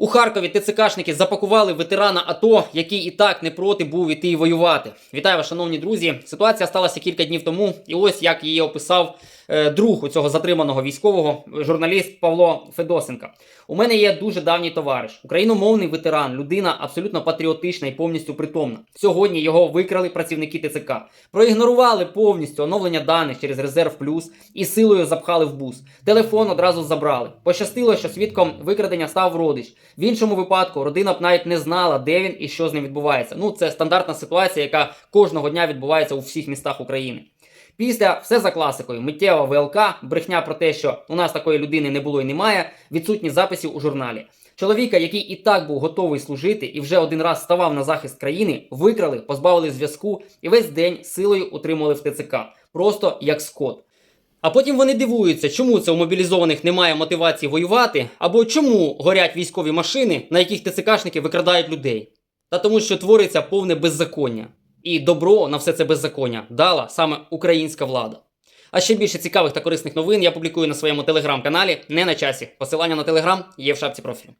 У Харкові ТЦКшники запакували ветерана АТО, який і так не проти був іти воювати. Вітаю вас, шановні друзі. Ситуація сталася кілька днів тому, і ось як її описав друг у цього затриманого військового, журналіст Павло Федосенка. У мене є дуже давній товариш, україномовний ветеран, людина абсолютно патріотична і повністю притомна. Сьогодні його викрали працівники ТЦК, проігнорували повністю оновлення даних через резерв плюс і силою запхали в бус. Телефон одразу забрали. Пощастило, що свідком викрадення став родич. В іншому випадку родина б навіть не знала, де він і що з ним відбувається. Ну, це стандартна ситуація, яка кожного дня відбувається у всіх містах України. Після все за класикою, миттєва ВЛК, брехня про те, що у нас такої людини не було і немає, відсутність записів у журналі. Чоловіка, який і так був готовий служити і вже один раз ставав на захист країни, викрали, позбавили зв'язку і весь день силою утримували в ТЦК, просто як скот. А потім вони дивуються, чому це у мобілізованих немає мотивації воювати, або чому горять військові машини, на яких ТЦКшники викрадають людей. Та тому, що твориться повне беззаконня. І добро на все це беззаконня дала саме українська влада. А ще більше цікавих та корисних новин я публікую на своєму телеграм-каналі не на часі. Посилання на телеграм є в шапці профілю.